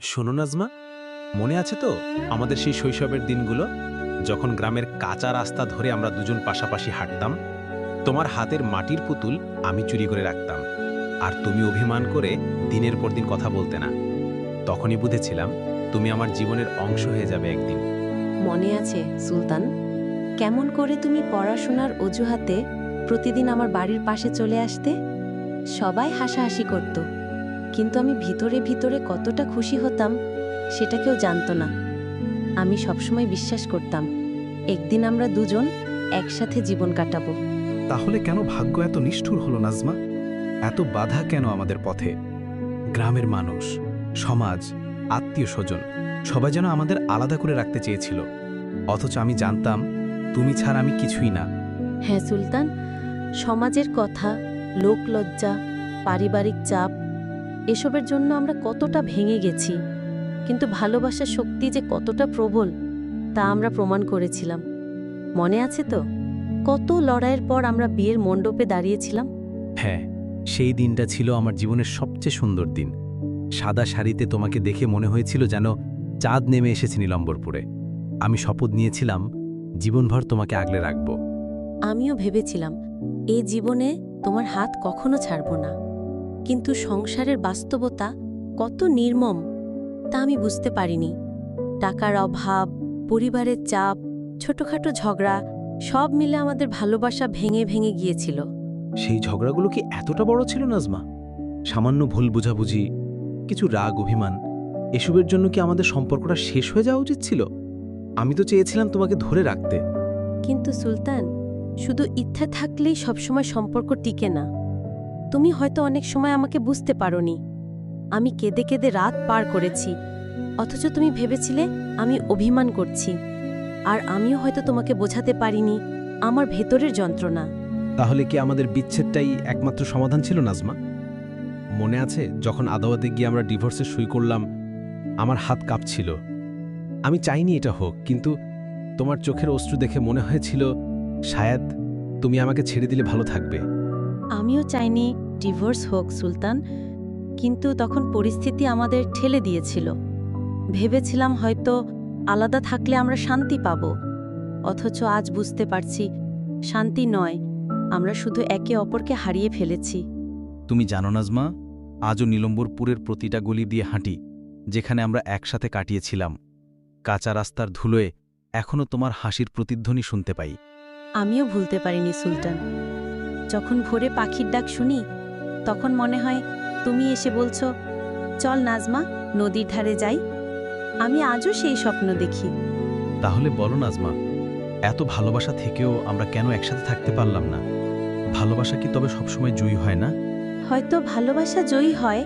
শোনো নাজমা, মনে আছে তো আমাদের সেই শৈশবের দিনগুলো? যখন গ্রামের কাঁচা রাস্তা ধরে আমরা দুজন পাশাপাশি হাঁটতাম, তোমার হাতের মাটির পুতুল আমি চুরি করে রাখতাম। আর তুমি অভিমান করে দিনের পর দিন কথা বলতে না। তখনই বুঝেছিলাম তুমি আমার জীবনের অংশ হয়ে যাবে একদিন। মনে আছে, সুলতান? কেমন করে তুমি পড়াশোনার অজুহাতে প্রতিদিন আমার বাড়ির পাশে চলে আসতে? সবাই হাসাহাসি করত। কিন্তু আমি ভিতরে ভিতরে কতটা খুশি হতাম সেটা কেউ জানতো না। আমি সবসময় বিশ্বাস করতাম একদিন আমরা দুজন একসাথে জীবন কাটাবো। তাহলে কেন ভাগ্য এত নিষ্ঠুর হলো নাজমা? এত বাধা কেন আমাদের পথে? গ্রামের মানুষ সমাজ আত্মীয় স্বজন সবাই যেন আমাদের আলাদা করে রাখতে চেয়েছিল। অথচ আমি জানতাম তুমি ছাড়া আমি কিছুই না। হ্যাঁ সুলতান সমাজের কথা লোকলজ্জা পারিবারিক চাপ এসবের জন্য আমরা কতটা ভেঙে গেছি। কিন্তু ভালোবাসার শক্তি যে কতটা প্রবল তা আমরা প্রমাণ করেছিলাম। মনে আছে তো? কত লড়াইয়ের পর আমরা বিয়ের মণ্ডপে দাঁড়িয়েছিলাম? হ্যাঁ সেই দিনটা ছিল আমার জীবনের সবচেয়ে সুন্দর দিন। সাদা শাড়িতে তোমাকে দেখে মনে হয়েছিল যেন চাঁদ নেমে এসেছে নীলম্বরপুরে। আমি শপথ নিয়েছিলাম জীবনভর তোমাকে আগলে রাখব। আমিও ভেবেছিলাম এই জীবনে তোমার হাত কখনো ছাড়ব না। কিন্তু সংসারের বাস্তবতা কত নির্মম তা আমি বুঝতে পারিনি। টাকার অভাব পরিবারের চাপ ছোটখাটো ঝগড়া সব মিলে আমাদের ভালোবাসা ভেঙে ভেঙে গিয়েছিল। সেই ঝগড়াগুলো কি এতটা বড় ছিল নাজমা? সামান্য ভুল বোঝাবুঝি কিছু রাগ অভিমান এসবের জন্য কি আমাদের সম্পর্কটা শেষ হয়ে যাওয়া উচিত ছিল? আমি তো চেয়েছিলাম তোমাকে ধরে রাখতে। কিন্তু সুলতান শুধু ইচ্ছা থাকলেই সবসময় সম্পর্ক টিকে না। তুমি হয়তো অনেক সময় আমাকে বুঝতে পারোনি। আমি কেঁদে কেঁদে রাত পার করেছি। অথচ তুমি ভেবেছিলে আমি অভিমান করছি। আর আমিও হয়তো তোমাকে বোঝাতে পারিনি। আমার ভেতরের যন্ত্রণা। তাহলে কি আমাদের বিচ্ছেদটাই একমাত্র সমাধান ছিল, নাজমা? মনে আছে, যখন আদালতে গিয়ে আমরা ডিভোর্সে সই করলাম, আমার হাত কাঁপছিল। আমি চাইনি এটা হোক, কিন্তু তোমার চোখের অশ্রু দেখে মনে হয়েছিল, শায়দ তুমি আমাকে ছেড়ে দিলে ভালো থাকবে। আমিও চাইনি ডিভোর্স হোক সুলতান কিন্তু তখন পরিস্থিতি আমাদের ঠেলে দিয়েছিল। ভেবেছিলাম হয়তো আলাদা থাকলে আমরা শান্তি পাব অথচ আজ বুঝতে পারছি শান্তি নয় আমরা শুধু একে অপরকে হারিয়ে ফেলেছি। তুমি জানো নাজমা আজও নীলম্বরপুরের প্রতিটা গলি দিয়ে হাঁটি যেখানে আমরা একসাথে কাটিয়েছিলাম। কাঁচা রাস্তার ধুলোয় এখনও তোমার হাসির প্রতিধ্বনি শুনতে পাই। আমিও ভুলতে পারিনি সুলতান। যখন ভোরে পাখির ডাক শুনি তখন মনে হয় তুমি এসে বলছো চল নাজমা নদীর ধারে যাই। আমি আজও সেই স্বপ্ন দেখি। তাহলে বলো নাজমা এত ভালোবাসা থেকেও আমরা কেন একসাথে থাকতে পারলাম না? ভালোবাসা কি তবে সবসময় জয়ী হয় না? হয়তো ভালোবাসা জয়ী হয়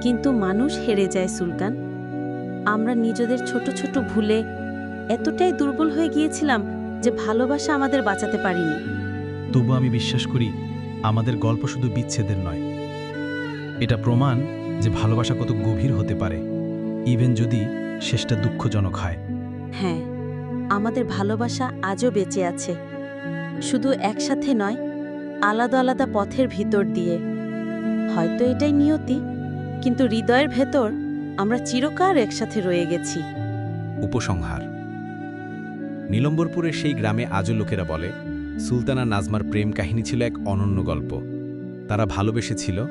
কিন্তু মানুষ হেরে যায় সুলতান। আমরা নিজেদের ছোট ছোট ভুলে এতটাই দুর্বল হয়ে গিয়েছিলাম যে ভালোবাসা আমাদের বাঁচাতে পারিনি। তবু আমি বিশ্বাস করি আমাদের গল্প শুধু বিচ্ছেদের নয়। এটা প্রমাণ যে ভালোবাসা কত গভীর হতে পারে ইভেন যদি শেষটা দুঃখজনক হয়। হ্যাঁ আমাদের ভালোবাসা আজও বেঁচে আছে। শুধু একসাথে নয় আলাদা আলাদা পথের ভিতর দিয়ে। হয়তো এটাই নিয়তি কিন্তু হৃদয়ের ভেতর আমরা চিরকাল একসাথে রয়ে গেছি। উপসংহার। নীলম্বরপুরের সেই গ্রামে আজও লোকেরা বলে সুলতানা নাজমার প্রেম কাহিনী ছিল এক অনন্য গল্প। তারা ভালোবেসেছিল,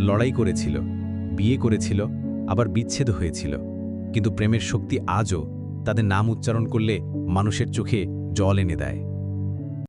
লড়াই করেছিল, বিয়ে করেছিল, আবার বিচ্ছেদ হয়েছিল। কিন্তু প্রেমের শক্তি আজও তাদের নাম উচ্চারণ করলে মানুষের চোখে জল এনে দেয়।